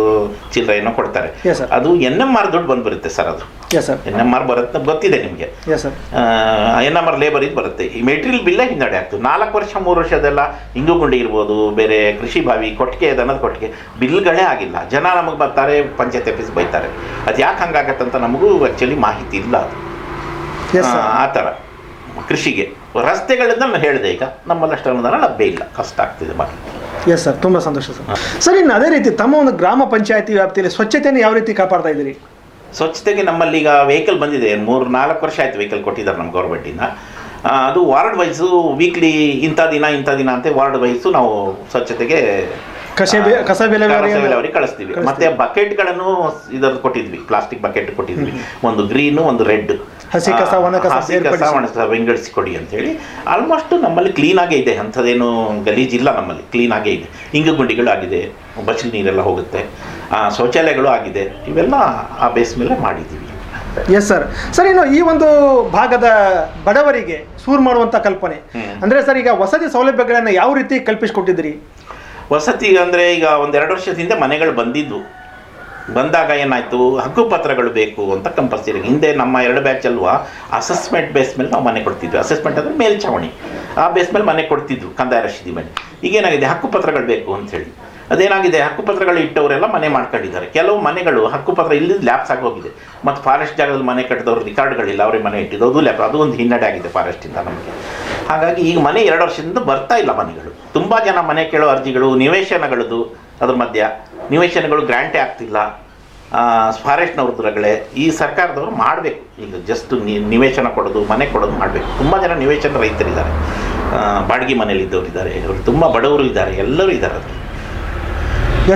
ಚಿಲ್ಲರೆಯನ್ನು ಕೊಡ್ತಾರೆ. ಅದು ಎನ್ ಎಂ ಆರ್ ದುಡ್ಡು ಬಂದ್ಬರುತ್ತೆ ಸರ್ ಅದು. Yes sir N M R ಬರುತ್ತೆ ಗೊತ್ತಿದೆ ನಿಮಗೆ. Yes sir N M R labour ಇದು ಬರುತ್ತೆ. ಈ ಮೆಟೀರಿಯಲ್ ಬಿಲ್ಲೇ ಹಿನ್ನಡೆ ಆಗ್ತದೆ. ನಾಲ್ಕು ವರ್ಷ ಮೂರು ವರ್ಷದೆಲ್ಲ ಇಂಗುಗುಂಡಿ ಇರ್ಬೋದು ಬೇರೆ ಕೃಷಿ ಬಾವಿ ಕೊಟ್ಟಿಗೆ ದನದ ಕೊಟ್ಟಿಗೆ ಬಿಲ್ಗಳೇ ಆಗಿಲ್ಲ. ಜನ ನಮಗೆ ಬರ್ತಾರೆ ಪಂಚಾಯತ್ ಆಫೀಸ್ ಬೈತಾರೆ. ಅದು ಯಾಕೆ ಅಂತ ನಮಗೂ ಆ್ಯಕ್ಚುಲಿ ಮಾಹಿತಿ ಇಲ್ಲ ಅದು. ಆ, ಥರ ಕೃಷಿಗೆ. ರಸ್ತೆಗಳಿಂದ ನಾನು ಹೇಳಿದೆ ಈಗ ನಮ್ಮಲ್ಲಿ ಅಷ್ಟು ಅನುದಾನ ಲಭ್ಯ ಇಲ್ಲ. ಕಷ್ಟ ಆಗ್ತಿದೆ ಮಾಡಿ ಎಸ್ ಸರ್ ತುಂಬ ಸಂತೋಷ ಸರ್ ಸರ್ ಇನ್ನು ಅದೇ ರೀತಿ ತಮ್ಮ ಒಂದು ಗ್ರಾಮ ಪಂಚಾಯತಿ ವ್ಯಾಪ್ತಿಯಲ್ಲಿ ಸ್ವಚ್ಛತೆಯನ್ನು ಯಾವ ರೀತಿ ಕಾಪಾಡ್ತಾ ಇದ್ದೀರಿ? ಸ್ವಚ್ಛತೆಗೆ ನಮ್ಮಲ್ಲಿ ಈಗ ವೆಹಿಕಲ್ ಬಂದಿದೆ. ಮೂರು ನಾಲ್ಕು ವರ್ಷ ಆಯಿತು ವೆಹಿಕಲ್ ಕೊಟ್ಟಿದ್ದಾರೆ ನಮ್ಮ ಗೌರ್ಮೆಂಟಿಂದ ಅದು ವಾರ್ಡ್ ವೈಸು ವೀಕ್ಲಿ ಇಂಥ ದಿನ ಇಂಥ ದಿನ ಅಂತ ವಾರ್ಡ್ ವೈಸು ನಾವು ಸ್ವಚ್ಛತೆಗೆ ಕಸ ಬೆ- ಕಸ ವಿಲೇವಾರಿ ಕಸ ವಿಲೇವಾರಿ ಕಳಿಸ್ತೀವಿ. ಮತ್ತೆ ಬಕೆಟ್ಗಳನ್ನು ಇದರ ಕೊಟ್ಟಿದ್ವಿ ಪ್ಲಾಸ್ಟಿಕ್ ಬಕೆಟ್ ಕೊಟ್ಟಿದ್ವಿ. ಒಂದು ಗ್ರೀನ್ ಒಂದು ರೆಡ್ ಹಸಿ ಕಸ, ಒಣ ಕಸ ಹಸಿ ಕಸ ಅಂತ ಒಣ ಕಸ ವಿಂಗಡಿಸಿ ಕೊಡಿ ಅಂತೇಳಿ. ಆಲ್ಮೋಸ್ಟ್ ನಮ್ಮಲ್ಲಿ ಕ್ಲೀನ್ ಆಗೇ ಇದೆ. ಅಂಥದ್ದೇನು ಇಲ್ಲ ನಮ್ಮಲ್ಲಿ. ಕ್ಲೀನ್ ಆಗೇ ಇದೆ. ಇಂಗು ಗುಂಡಿಗಳು ಆಗಿದೆ. ಬಚ್ಚಲು ನೀರೆಲ್ಲ ಹೋಗುತ್ತೆ. ಆ, ಶೌಚಾಲಯಗಳು ಆಗಿದೆ. ಇವೆಲ್ಲ ಆ ಬೇಸ್ ಮೇಲೆ ಮಾಡಿದ್ದೀವಿ. ಎಸ್ ಸರ್ ಸರ್ ಇನ್ನು ಈ ಒಂದು ಭಾಗದ ಬಡವರಿಗೆ ಸೂರು ಮಾಡುವಂತ ಕಲ್ಪನೆ. ಅಂದ್ರೆ ಅಂದರೆ ಸರ್ ಈಗ ವಸತಿ ಸೌಲಭ್ಯಗಳನ್ನ ಯಾವ ರೀತಿ ಕಲ್ಪಿಸಿಕೊಟ್ಟಿದ್ದೀರಿ? ವಸತಿ ಅಂದರೆ ಈಗ ಒಂದೆರಡು ವರ್ಷದ ಹಿಂದೆ ಮನೆಗಳು ಬಂದಿದ್ವು. ಬಂದಾಗ ಏನಾಯಿತು? ಹಕ್ಕುಪತ್ರಗಳು ಬೇಕು ಅಂತ ಕಂಪಲ್ಸರಿ ಹಿಂದೆ ನಮ್ಮ ಎರಡು ಬ್ಯಾಚ್ ಅಲ್ವಾ ಅಸೆಸ್ಮೆಂಟ್ ಬೇಸ್ ಮೇಲೆ ನಾವು ಮನೆ ಕೊಡ್ತಿದ್ವಿ. ಅಸೆಸ್ಮೆಂಟ್ ಅಂದರೆ ಮೇಲ್ಛಾವಣಿ ಆ ಬೇಸ್ ಮೇಲೆ ಮನೆ ಕೊಡ್ತಿದ್ವು, ಕಂದಾಯ ರಶೀದಿ ಮನೆ ಈಗೇನಾಗಿದೆ ಹಕ್ಕುಪತ್ರಗಳು ಬೇಕು ಅಂಥೇಳಿ ಅದೇನಾಗಿದೆ? ಹಕ್ಕುಪತ್ರಗಳು ಇಟ್ಟವರೆಲ್ಲ ಮನೆ ಮಾಡ್ಕೊಂಡಿದ್ದಾರೆ. ಕೆಲವು ಮನೆಗಳು ಹಕ್ಕುಪತ್ರ ಪತ್ರ ಲ್ಯಾಪ್ಸ್ ಆಗೋಗಿದೆ ಮತ್ತು ಫಾರೆಸ್ಟ್ ಜಾಗದಲ್ಲಿ ಮನೆ ಕಟ್ಟಿದವ್ರು ರಿಕಾರ್ಡ್ಗಳಿಲ್ಲ ಅವರೇ ಮನೆ ಇಟ್ಟಿದ್ದು. ಅದು ಲ್ಯಾಪ್ ಅದು ಒಂದು ಹಿನ್ನಡೆ ಆಗಿದೆ ಫಾರೆಸ್ಟಿಂದ ನಮಗೆ. ಹಾಗಾಗಿ ಈಗ ಮನೆ ಎರಡು ವರ್ಷದಿಂದ ಬರ್ತಾ ಇಲ್ಲ ಮನೆಗಳು. ತುಂಬ ಜನ ಮನೆ ಕೇಳೋ ಅರ್ಜಿಗಳು ನಿವೇಶನಗಳದ್ದು ಅದ್ರ ಮಧ್ಯ. ನಿವೇಶನಗಳು ಗ್ರ್ಯಾಂಟೇ ಆಗ್ತಿಲ್ಲ. ಫಾರೆಸ್ಟ್ನವ್ರದ್ದು ಈ ಸರ್ಕಾರದವರು ಮಾಡಬೇಕು. ಈಗ ಜಸ್ಟ್ ನಿವೇಶನ ಕೊಡೋದು, ಮನೆ ಕೊಡೋದು ಮಾಡಬೇಕು. ತುಂಬ ಜನ ನಿವೇಶನ ರೈತರಿದ್ದಾರೆ. ಬಾಡಿಗೆ ಮನೇಲಿ ಇದ್ದವರು ಇದ್ದಾರೆ ಅವರು ತುಂಬ ಬಡವರು ಇದ್ದಾರೆ. ಎಲ್ಲರೂ ಇದ್ದಾರೆ ಅದು ಎಸ್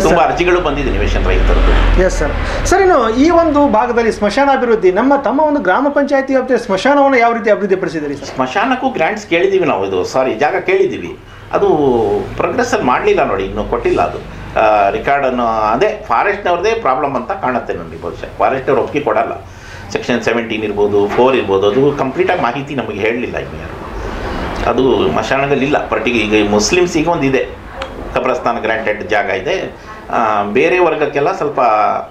ತುಂಬ ಅರ್ಜಿಗಳು ಬಂದಿದೆ ನಿವೇಶನ ರೈತರದ್ದು ಎಸ್ ಸರ್ ಸರ್ ಇನ್ನು ಈ ಒಂದು ಭಾಗದಲ್ಲಿ ಸ್ಮಶಾನ ಅಭಿವೃದ್ಧಿ ನಮ್ಮ ತಮ್ಮ ಒಂದು ಗ್ರಾಮ ಪಂಚಾಯತಿ ವ್ಯಾಪ್ತಿಯ ಸ್ಮಶಾನವನ್ನು ಯಾವ ರೀತಿ ಅಭಿವೃದ್ಧಿಪಡಿಸಿದ್ದೀರಿ ಸರ್ ಸ್ಮಶಾನಕ್ಕೂ ಗ್ರ್ಯಾಂಟ್ಸ್ ಕೇಳಿದ್ದೀವಿ ನಾವು ಇದು ಸಾರಿ ಜಾಗ ಕೇಳಿದ್ದೀವಿ ಅದು ಪ್ರೋಗ್ರೆಸ್ಸಲ್ಲಿ ಮಾಡಲಿಲ್ಲ ನೋಡಿ ಇನ್ನೂ ಕೊಟ್ಟಿಲ್ಲ ಅದು. ರೆಕಾರ್ಡನ್ನು ಅದೇ ಫಾರೆಸ್ಟ್ನವ್ರದ್ದೇ ಪ್ರಾಬ್ಲಮ್ ಅಂತ ಕಾಣುತ್ತೆ ನನಗೆ ಬಹುಶಃ. ಫಾರೆಸ್ಟ್ನವ್ರು ಒಪ್ಪಿಗೆ ಕೊಡಲ್ಲ. ಸೆಕ್ಷನ್ ಸೆವೆಂಟೀನ್ ಇರ್ಬೋದು ಫೋರ್ ಇರ್ಬೋದು ಅದು ಕಂಪ್ಲೀಟಾಗಿ ಮಾಹಿತಿ ನಮಗೆ ಹೇಳಲಿಲ್ಲ ಇನ್ನು ಯಾರು. ಅದು ಮಶಾನದಲ್ಲಿಲ್ಲ ಪರ್ಟಿಗೆ ಈಗ ಮುಸ್ಲಿಮ್ಸಿಗೆ ಒಂದಿದೆ. ಕಬ್ರಸ್ತಾನ ಗ್ರಾಂಟೆಡ್ ಜಾಗ ಇದೆ. ಆ, ಬೇರೆ ವರ್ಗಕ್ಕೆಲ್ಲ ಸ್ವಲ್ಪ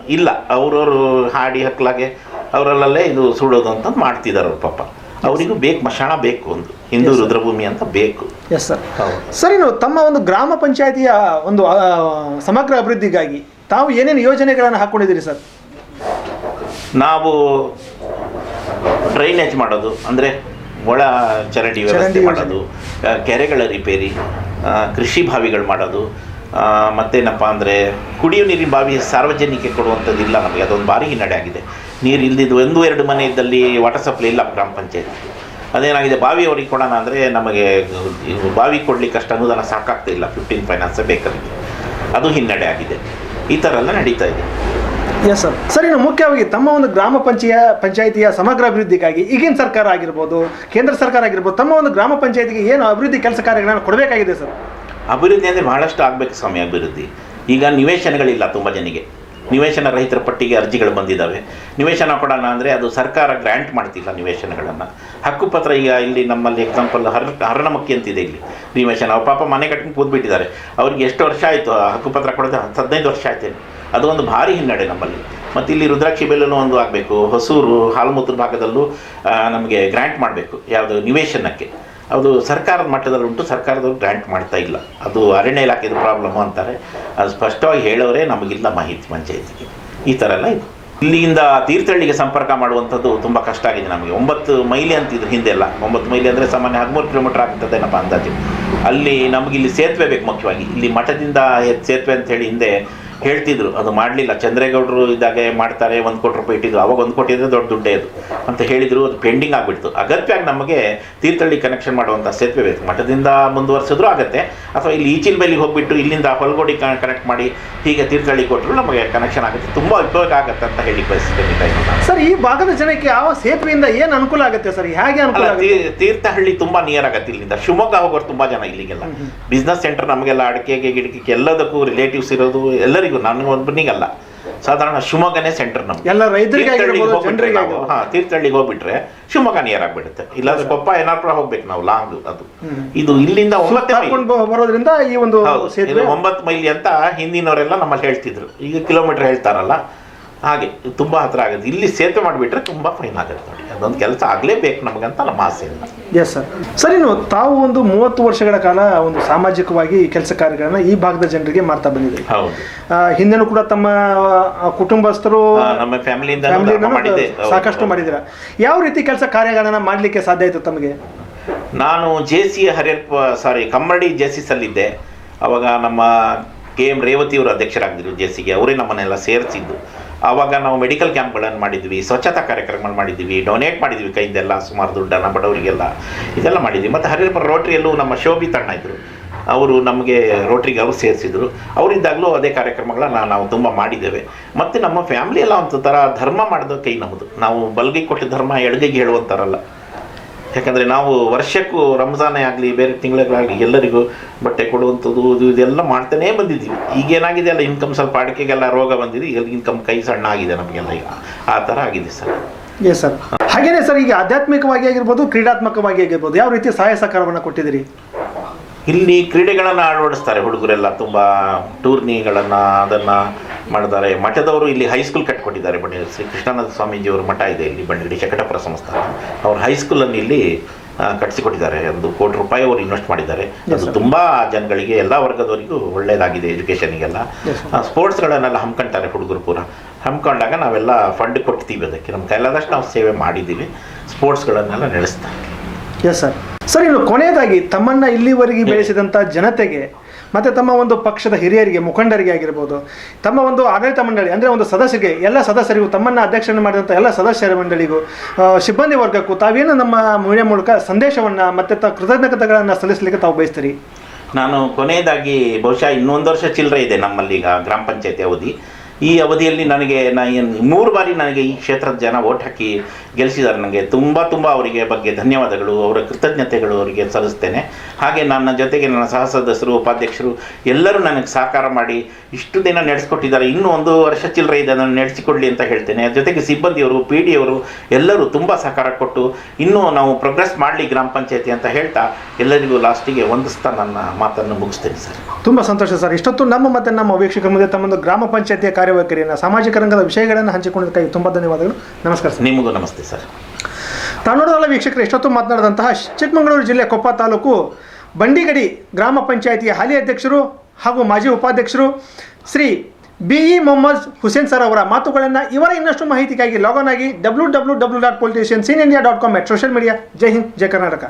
ಇಲ್ಲ. ಅವ್ರವರು ಹಾಡಿ ಹಕ್ಕಲಾಗೆ ಅವರಲ್ಲೇ ಇದು ಸುಡೋದು ಅಂತ ಮಾಡ್ತಿದ್ದಾರೆ ಅವ್ರ ಪಾಪ. ಅವರಿಗೂ ಬೇಕು ಮಶಾಣ ಬೇಕು ಒಂದು. ಹಿಂದೂ ರುದ್ರಭೂಮಿ ಅಂತ ಬೇಕು. ಎಸ್ ಸರ್ ಸರ್ ಇನ್ನು ತಮ್ಮ ಒಂದು ಗ್ರಾಮ ಪಂಚಾಯತಿಯ ಒಂದು ಸಮಗ್ರ ಅಭಿವೃದ್ಧಿಗಾಗಿ ತಾವು ಏನೇನು ಯೋಜನೆಗಳನ್ನು ಹಾಕ್ಕೊಂಡಿದ್ದೀರಿ ಸರ್? ನಾವು ಡ್ರೈನೇಜ್ ಮಾಡೋದು. ಅಂದರೆ ಒಳ ಚರಂಡಿ ವ್ಯವಸ್ಥೆ ಮಾಡೋದು ಕೆರೆಗಳ ರಿಪೇರಿ ಕೃಷಿ ಬಾವಿಗಳು ಮಾಡೋದು ಮತ್ತೇನಪ್ಪ ಅಂದರೆ ಕುಡಿಯೋ ನೀರಿನ ಬಾವಿ ಸಾರ್ವಜನಿಕ ಕೊಡುವಂಥದ್ದಿಲ್ಲ ನಮಗೆ ಅದೊಂದು ಭಾರಿ ಹಿನ್ನಡೆ ಆಗಿದೆ. ನೀರು ಇಲ್ದಿದ್ದು ಒಂದು ಎರಡು ಮನೆ ಇದ್ದಲ್ಲಿ ವಾಟರ್ ಸಪ್ಲೈ ಇಲ್ಲ ಗ್ರಾಮ ಪಂಚಾಯತ್ ಅದೇನಾಗಿದೆ ಬಾವಿ ಅವ್ರಿಗೆ ಕೊಡೋಣ ಅಂದರೆ ನಮಗೆ ಬಾವಿ ಕೊಡಲಿಕ್ಕೆ ಅಷ್ಟು ಅನುದಾನ ಸಾಕಾಗ್ತಿಲ್ಲ ಫಿಫ್ಟೀನ್ ಫೈನಾನ್ಸೇ ಬೇಕಾಗಿದೆ ಅದು ಹಿನ್ನಡೆ ಆಗಿದೆ. ಈ ಥರ ಎಲ್ಲ ನಡೀತಾ ಇದೆ. ಎಸ್ ಸರ್ ಸರ್ ಇನ್ನು ಮುಖ್ಯವಾಗಿ ತಮ್ಮ ಒಂದು ಗ್ರಾಮ ಪಂಚಾಯ, ಪಂಚಾಯಿತಿಯ ಸಮಗ್ರ ಅಭಿವೃದ್ಧಿಗಾಗಿ ಈಗಿನ ಸರ್ಕಾರ ಆಗಿರ್ಬೋದು, ಕೇಂದ್ರ ಸರ್ಕಾರ ಆಗಿರ್ಬೋದು, ತಮ್ಮ ಒಂದು ಗ್ರಾಮ ಪಂಚಾಯತಿಗೆ ಏನು ಅಭಿವೃದ್ಧಿ ಕೆಲಸ ಕಾರ್ಯಗಳನ್ನು ಕೊಡಬೇಕಾಗಿದೆ ಸರ್ ಅಭಿವೃದ್ಧಿ ಅಂದರೆ ಬಹಳಷ್ಟು ಆಗಬೇಕು ಸಮಯ ಅಭಿವೃದ್ಧಿ. ಈಗ ನಿವೇಶನಗಳಿಲ್ಲ ತುಂಬ ಜನಿಗೆ ನಿವೇಶನ ರಹಿತರ ಪಟ್ಟಿಗೆ ಅರ್ಜಿಗಳು ಬಂದಿದ್ದಾವೆ ನಿವೇಶನ ಕೊಡೋಣ ಅಂದರೆ ಅದು ಸರ್ಕಾರ ಗ್ರ್ಯಾಂಟ್ ಮಾಡ್ತಿಲ್ಲ ನಿವೇಶನಗಳನ್ನು. ಹಕ್ಕುಪತ್ರ ಈಗ ಇಲ್ಲಿ ನಮ್ಮಲ್ಲಿ ಎಕ್ಸಾಂಪಲ್ ಹರ್, ಹರಣಮಕ್ಕಿ ಅಂತಿದೆ ಇಲ್ಲಿ. ನಿವೇಶನ, ಅವ್ರ ಪಾಪ ಮನೆ ಕಟ್ಕೊಂಡು ಕೂತ್ಬಿಟ್ಟಿದ್ದಾರೆ. ಅವ್ರಿಗೆ ಎಷ್ಟು ವರ್ಷ ಆಯಿತು ಹಕ್ಕುಪತ್ರ ಕೊಡೋದು ಹತ್ತು ಹದಿನೈದು ವರ್ಷ ಆಯ್ತೇನೆ? ಅದು ಒಂದು ಭಾರಿ ಹಿನ್ನಡೆ ನಮ್ಮಲ್ಲಿ. ಮತ್ತು ಇಲ್ಲಿ ರುದ್ರಾಕ್ಷಿ ಬೆಲ್ಲನೂ ಒಂದು ಆಗಬೇಕು ಹೊಸೂರು, ಹಾಲುಮೂತ್ರ ಭಾಗದಲ್ಲೂ ನಮಗೆ ಗ್ರ್ಯಾಂಟ್ ಮಾಡಬೇಕು, ಯಾವುದು ನಿವೇಶನಕ್ಕೆ. ಅದು ಸರ್ಕಾರದ ಮಟ್ಟದಲ್ಲಿ ಉಂಟು, ಸರ್ಕಾರದವ್ರು ಗ್ರ್ಯಾಂಟ್ ಮಾಡ್ತಾ ಇಲ್ಲ. ಅದು ಅರಣ್ಯ ಇಲಾಖೆದು ಪ್ರಾಬ್ಲಮ್ ಅಂತಾರೆ. ಅದು ಸ್ಪಷ್ಟವಾಗಿ ಹೇಳೋರೇ ನಮಗಿಲ್ಲ ಮಾಹಿತಿ ಪಂಚಾಯತಿಗೆ. ಈ ಥರ ಎಲ್ಲ ಇದೆ. ಇಲ್ಲಿಂದ ತೀರ್ಥಹಳ್ಳಿಗೆ ಸಂಪರ್ಕ ಮಾಡುವಂಥದ್ದು ತುಂಬ ಕಷ್ಟ ಆಗಿದೆ ನಮಗೆ. ಒಂಬತ್ತು ಮೈಲಿ ಅಂತಿದ್ರು ಹಿಂದೆಲ್ಲ ಒಂಬತ್ತು ಮೈಲಿ ಅಂದರೆ ಸಾಮಾನ್ಯ ಹದಿಮೂರು ಕಿಲೋಮೀಟರ್ ಆಗ್ತದೇನಪ್ಪ ಅಂದಾಜು. ಅಲ್ಲಿ ನಮಗಿಲ್ಲಿ ಸೇತುವೆ ಬೇಕು ಮುಖ್ಯವಾಗಿ. ಇಲ್ಲಿ ಮಠದಿಂದ ಸೇತುವೆ ಅಂತ ಹೇಳಿ ಹಿಂದೆ ಹೇಳ್ತಿದ್ರು ಅದು ಮಾಡಲಿಲ್ಲ ಚಂದ್ರೇಗೌಡರು ಇದ್ದಾಗೆ ಮಾಡ್ತಾರೆ ಒಂದು ಕೋಟಿ ರೂಪಾಯಿ ಇಟ್ಟಿದ್ರು ಅವಾಗ ಒಂದು ಕೋಟಿ ಇದ್ದರೆ ದೊಡ್ಡ ದುಡ್ಡೇ ಅದು. ಅಂತ ಹೇಳಿದರು ಅದು ಪೆಂಡಿಂಗ್ ಆಗಿಬಿಡ್ತು. ಅಗತ್ಯವಾಗಿ ನಮಗೆ ತೀರ್ಥಹಳ್ಳಿ ಕನೆಕ್ಷನ್ ಮಾಡುವಂಥ ಸೇತುವೆ ಬೇಕು ಮಠದಿಂದ ಮುಂದುವರ್ಸಿದ್ರು ಆಗುತ್ತೆ. ಅಥವಾ ಇಲ್ಲಿ ಈಚಿನ ಬೈಲಿಗೆ ಹೋಗ್ಬಿಟ್ಟು ಇಲ್ಲಿಂದ ಹೊಲಗೋಡಿ ಕನೆಕ್ಟ್ ಮಾಡಿ ಹೀಗೆ ತೀರ್ಥಹಳ್ಳಿ ಕೊಟ್ಟರು ನಮಗೆ ಕನೆಕ್ಷನ್ ಆಗುತ್ತೆ. ತುಂಬ ಉಪಯೋಗ ಆಗುತ್ತೆ ಅಂತ ಹೇಳಿ ಬಯಸ್ತೀನಿ ಸರ್ ಈ ಭಾಗದ ಜನಕ್ಕೆ ಯಾವ ಸೇತುವೆಯಿಂದ ಏನು ಅನುಕೂಲ ಆಗುತ್ತೆ ಸರ್? ಹೇಗೆ ಅನುಕೂಲ ತೀರ್ಥಹಳ್ಳಿ ತುಂಬಾ ನಿಯರ್ ಆಗುತ್ತೆ ಇಲ್ಲಿಂದ. ಶಿವಮೊಗ್ಗ ಹೋಗೋರು ತುಂಬಾ ಜನ ಇಲ್ಲಿಗೆಲ್ಲ. ಬಿಸ್ನೆಸ್ ಸೆಂಟರ್ ನಮಗೆಲ್ಲ ಅಡಿಕೆಗೆ ಗಿಡಕ್ಕೆ ಎಲ್ಲದಕ್ಕೂ ರಿಲೇಟಿವ್ಸ್ ಇರೋದು ಎಲ್ಲರಿಗೂ ನನಗೆ ಒಬ್ಬನಿಗಲ್ಲ ಸಾಧಾರಣ ಶಿವಮೊಗ್ಗನೇ ಸೆಂಟರ್ ನಮ್ಗೆ. ಎಲ್ಲ ರೈತರಿಗೆ ಹೋಗ್ಬಿಟ್ರೆ ನಾವು ಹಾ ತೀರ್ಥಹಳ್ಳಿಗೆ ಹೋಗ್ಬಿಟ್ರೆ ಶಿವಮೊಗ್ಗ ನಿಯರ್ ಆಗ್ಬಿಡುತ್ತೆ ಇಲ್ಲಾಂದ್ರೆ ಕೊಪ್ಪ ಏನಾರ್ಪುರ ಹೋಗ್ಬೇಕು ನಾವು ಲಾಂಗ್ ಅದು. ಇದು ಇಲ್ಲಿಂದ ಒಂಬತ್ತೇ ಬರೋದ್ರಿಂದ ಈ ಒಂದು ಒಂಬತ್ತು ಮೈಲಿ ಅಂತ ಹಿಂದಿನವರೆಲ್ಲ ನಮ್ಮಲ್ಲಿ ಹೇಳ್ತಿದ್ರು. ಈಗ ಕಿಲೋಮೀಟರ್ ಹೇಳ್ತಾರಲ್ಲ. ಹಾಗೆ ತುಂಬ ಹತ್ರ ಆಗುತ್ತೆ. ಇಲ್ಲಿ ಸೇತುವೆ ಮಾಡಿಬಿಟ್ರೆ ತುಂಬ ಫೈನ್ ಆಗುತ್ತೆ ನೋಡಿ. ಅದೊಂದು ಕೆಲಸ ಆಗಲೇಬೇಕು ನಮಗಂತ ನಮ್ಮ ಆಸೆ ಇಲ್ಲ ಎಸ್ ಸರ್ ಸರಿ ಇನ್ನು ತಾವು ಒಂದು ಮೂವತ್ತು ವರ್ಷಗಳ ಕಾಲ ಒಂದು ಸಾಮಾಜಿಕವಾಗಿ ಕೆಲಸ ಕಾರ್ಯಗಳನ್ನ ಈ ಭಾಗದ ಜನರಿಗೆ ಮಾಡ್ತಾ ಬಂದಿದೆ ಹೌದು. ಹಿಂದೆನೂ ಕೂಡ ತಮ್ಮ ಕುಟುಂಬಸ್ಥರು ನಮ್ಮ ಫ್ಯಾಮಿಲಿಯಿಂದ ಸಾಕಷ್ಟು ಮಾಡಿದಿರ ಯಾವ ರೀತಿ ಕೆಲಸ ಕಾರ್ಯಗಳನ್ನ ಮಾಡಲಿಕ್ಕೆ ಸಾಧ್ಯ ಆಯಿತು ತಮಗೆ? ನಾನು J C Hariyappa sorry ಕಮ್ಮಡಿ J C ಸಲ್ಲಿದ್ದೆ ಅವಾಗ ನಮ್ಮ ಕೆ ಎಂ ರೇವತಿಯವರು ಅಧ್ಯಕ್ಷರಾಗಿದ್ದರು ಜೆ ಸಿಗೆ ಅವರೇ ನಮ್ಮನ್ನೆಲ್ಲ ಸೇರಿಸಿದ್ದು. ಆವಾಗ ನಾವು ಮೆಡಿಕಲ್ ಕ್ಯಾಂಪ್ಗಳನ್ನು ಮಾಡಿದ್ವಿ, ಸ್ವಚ್ಛತಾ ಕಾರ್ಯಕ್ರಮಗಳನ್ನು ಮಾಡಿದ್ವಿ ಡೊನೇಟ್ ಮಾಡಿದ್ವಿ ಕೈಯಿಂದೆಲ್ಲ ಸುಮಾರು ದುಡ್ಡನ್ನು ಬಡವರಿಗೆಲ್ಲ. ಇದೆಲ್ಲ ಮಾಡಿದ್ವಿ. ಮತ್ತು ಹರಿಹರಪುರ ರೋಟ್ರಿಯಲ್ಲೂ ನಮ್ಮ ಶೋಭಿ ತಣ್ಣ ಇದ್ದರು ಅವರು ನಮಗೆ ರೋಟ್ರಿಗೆ ಅವರು ಸೇರಿಸಿದ್ರು. ಅವರಿದ್ದಾಗಲೂ ಅದೇ ಕಾರ್ಯಕ್ರಮಗಳನ್ನ ನಾವು ತುಂಬ ಮಾಡಿದ್ದೇವೆ. ಮತ್ತು ನಮ್ಮ ಫ್ಯಾಮಿಲಿ ಎಲ್ಲ ಒಂದು ಥರ ಧರ್ಮ ಮಾಡಿದ ಕೈ ನಮ್ಮದು ನಾವು ಬಲ್ಗೆ ಕೊಟ್ಟ ಧರ್ಮ ಎಡಗೈಗೆ ಹೇಳುವಂತಾರಲ್ಲ. ಯಾಕಂದರೆ ನಾವು ವರ್ಷಕ್ಕೂ ರಂಜಾನೇ ಆಗಲಿ, ಬೇರೆ ತಿಂಗಳಿಗಾಗಲಿ ಎಲ್ಲರಿಗೂ ಬಟ್ಟೆ ಕೊಡುವಂಥದ್ದು, ಇದು ಇದೆಲ್ಲ ಮಾಡ್ತಾನೇ ಬಂದಿದ್ದೀವಿ. ಈಗೇನಾಗಿದೆ ಅಲ್ಲ ಇನ್ಕಮ್ ಸ್ವಲ್ಪ ಅಡಿಕೆಗೆಲ್ಲ ರೋಗ ಬಂದಿದೆ, ಈಗ ಇನ್ಕಮ್ ಕೈ ಸಣ್ಣ ಆಗಿದೆ ನಮಗೆಲ್ಲ ಈಗ. ಆ ಥರ ಆಗಿದೆ ಸರ್. ಎಸ್ ಸರ್ ಹಾಗೇನೆ ಸರ್, ಈಗ ಆಧ್ಯಾತ್ಮಿಕವಾಗಿ ಆಗಿರ್ಬೋದು, ಕ್ರೀಡಾತ್ಮಕವಾಗಿ ಆಗಿರ್ಬೋದು, ಯಾವ ರೀತಿ ಸಹಾಯ ಸಹಕಾರವನ್ನು ಕೊಟ್ಟಿದ್ದೀರಿ? ಇಲ್ಲಿ ಕ್ರೀಡೆಗಳನ್ನು ಅಳವಡಿಸ್ತಾರೆ ಹುಡುಗರೆಲ್ಲ ತುಂಬ ಟೂರ್ನಿಗಳನ್ನು ಅದನ್ನು ಮಾಡಿದ್ದಾರೆ ಮಠದವರು ಇಲ್ಲಿ ಹೈಸ್ಕೂಲ್ ಕಟ್ಕೊಟ್ಟಿದ್ದಾರೆ ಬಂಡಿ ಶ್ರೀ ಕೃಷ್ಣಾನಂದ ಸ್ವಾಮೀಜಿಯವ್ರ ಮಠ ಇದೆ ಇಲ್ಲಿ ಬಂಡಿಗಡಿ ಶಕಟಪುರ ಸಂಸ್ಥಾನ. ಅವ್ರ ಹೈಸ್ಕೂಲನ್ನು ಇಲ್ಲಿ ಕಟ್ಟಿಸಿಕೊಟ್ಟಿದ್ದಾರೆ ಒಂದು ಕೋಟಿ ರೂಪಾಯಿ ಅವರು ಇನ್ವೆಸ್ಟ್ ಮಾಡಿದ್ದಾರೆ. ಅದು. ತುಂಬ ಜನಗಳಿಗೆ ಎಲ್ಲ ವರ್ಗದವರಿಗೂ ಒಳ್ಳೆಯದಾಗಿದೆ ಎಜುಕೇಷನಿಗೆಲ್ಲ. ಸ್ಪೋರ್ಟ್ಸ್ಗಳನ್ನೆಲ್ಲ ಹಮ್ಕೊಂತಾರೆ ಹುಡುಗರು ಪೂರ. ಹಮ್ಕೊಂಡಾಗ ನಾವೆಲ್ಲ ಫಂಡ್ ಕೊಡ್ತೀವಿ ಅದಕ್ಕೆ. ನಮ್ಮ ಕೈಲಾದಷ್ಟು ನಾವು ಸೇವೆ ಮಾಡಿದ್ದೀವಿ. ಸ್ಪೋರ್ಟ್ಸ್ಗಳನ್ನೆಲ್ಲ ನಡೆಸ್ತಾರೆ. ಎಸ್ ಸರ್ ಸರ್ ಇನ್ನು ಕೊನೆಯದಾಗಿ ತಮ್ಮನ್ನ ಇಲ್ಲಿವರೆಗೆ ಬೆಳೆಸಿದಂಥ ಜನತೆಗೆ ಮತ್ತೆ ತಮ್ಮ ಒಂದು ಪಕ್ಷದ ಹಿರಿಯರಿಗೆ ಮುಖಂಡರಿಗೆ ಆಗಿರ್ಬೋದು ತಮ್ಮ ಒಂದು ಆಡಳಿತ ಮಂಡಳಿ ಅಂದರೆ ಒಂದು ಸದಸ್ಯರಿಗೆ ಎಲ್ಲ ಸದಸ್ಯರಿಗೂ ತಮ್ಮನ್ನ ಅಧ್ಯಕ್ಷರನ್ನು ಮಾಡಿದಂಥ ಎಲ್ಲ ಸದಸ್ಯರ ಮಂಡಳಿಗೂ ಸಿಬ್ಬಂದಿ ವರ್ಗಕ್ಕೂ ತಾವೇನು ನಮ್ಮ ಮೀಡಿಯಾ ಮೂಲಕ ಸಂದೇಶವನ್ನು ಮತ್ತೆ ತ ಕೃತಜ್ಞತೆಗಳನ್ನು ಸಲ್ಲಿಸಲಿಕ್ಕೆ ತಾವು ಬಯಸ್ತೀರಿ? ನಾನು ಕೊನೆಯದಾಗಿ ಬಹುಶಃ ಇನ್ನೊಂದು ವರ್ಷ ಚಿಲ್ಲರೆ ಇದೆ ನಮ್ಮಲ್ಲಿ ಈಗ ಗ್ರಾಮ ಪಂಚಾಯತಿ ಅವಧಿ. ಈ ಅವಧಿಯಲ್ಲಿ ನನಗೆ ನಾ ಏನು ಮೂರು ಬಾರಿ ನನಗೆ ಈ ಕ್ಷೇತ್ರದ ಜನ ಓಟ್ ಹಾಕಿ ಗೆಲ್ಲಿಸಿದ್ದಾರೆ ನನಗೆ ತುಂಬ ತುಂಬ ಅವರಿಗೆ ಬಗ್ಗೆ ಧನ್ಯವಾದಗಳು. ಅವರ ಕೃತಜ್ಞತೆಗಳು ಅವರಿಗೆ ಸಲ್ಲಿಸ್ತೇನೆ. ಹಾಗೆ ನನ್ನ ಜೊತೆಗೆ ನನ್ನ ಸಹ ಸದಸ್ಯರು, ಉಪಾಧ್ಯಕ್ಷರು ಎಲ್ಲರೂ ನನಗೆ ಸಹಕಾರ ಮಾಡಿ ಇಷ್ಟು ದಿನ ನಡೆಸ್ಕೊಟ್ಟಿದ್ದಾರೆ. ಇನ್ನೂ ಒಂದು ವರ್ಷ ಚಿಲ್ಲರೆ ಇದೆ, ಅದನ್ನು ನಡೆಸಿಕೊಡ್ಲಿ ಅಂತ ಹೇಳ್ತೇನೆ. ಜೊತೆಗೆ ಸಿಬ್ಬಂದಿಯವರು, ಪಿ ಡಿ ಅವರು ಎಲ್ಲರೂ ತುಂಬ ಸಹಕಾರ ಕೊಟ್ಟು ಇನ್ನೂ ನಾವು ಪ್ರೋಗ್ರೆಸ್ ಮಾಡಲಿ ಗ್ರಾಮ ಪಂಚಾಯತಿ ಅಂತ ಹೇಳ್ತಾ ಎಲ್ಲರಿಗೂ ಲಾಸ್ಟಿಗೆ ಹೊಂದಿಸ್ತಾ ನನ್ನ ಮಾತನ್ನು ಮುಗಿಸ್ತೇನೆ ಸರ್. ತುಂಬ ಸಂತೋಷ ಸರ್. ಇಷ್ಟೊತ್ತು ನಮ್ಮ ಮತ್ತೆ ನಮ್ಮ ವೀಕ್ಷಕರ ಮುಂದೆ ತಮ್ಮೊಂದು ಗ್ರಾಮ ಪಂಚಾಯತಿಯ ಕಾರ್ಯವೈಖರಿಯನ್ನು ಸಾಮಾಜಿಕ ರಂಗದ ವಿಷಯಗಳನ್ನು ಹಂಚಿಕೊಂಡಿದ್ದಕ್ಕಾಗಿ ತುಂಬ ಧನ್ಯವಾದಗಳು. ನಮಸ್ಕಾರ ಸರ್. ನಿಮಗೂ ನಮಸ್ತೆ ಸರ್. ತಾವು ನೋಡೋದಲ್ಲ ವೀಕ್ಷಕರು ಎಷ್ಟೊತ್ತು ಮಾತನಾಡಿದಂತಹ ಚಿಕ್ಕಮಗಳೂರು ಜಿಲ್ಲೆ ಕೊಪ್ಪ ತಾಲೂಕು ಬಂಡಿಗಡಿ ಗ್ರಾಮ ಪಂಚಾಯಿತಿಯ ಹಾಲಿ ಅಧ್ಯಕ್ಷರು ಹಾಗೂ ಮಾಜಿ ಉಪಾಧ್ಯಕ್ಷರು Shri B E Mohammed Hussain sir ಅವರ ಮಾತುಗಳನ್ನು ಇವರ ಇನ್ನಷ್ಟು ಮಾಹಿತಿಗಾಗಿ ಲಾಗನ್ ಆಗಿ W W W dot politician scene India dot com at social media Jai Hind Jai Karnataka.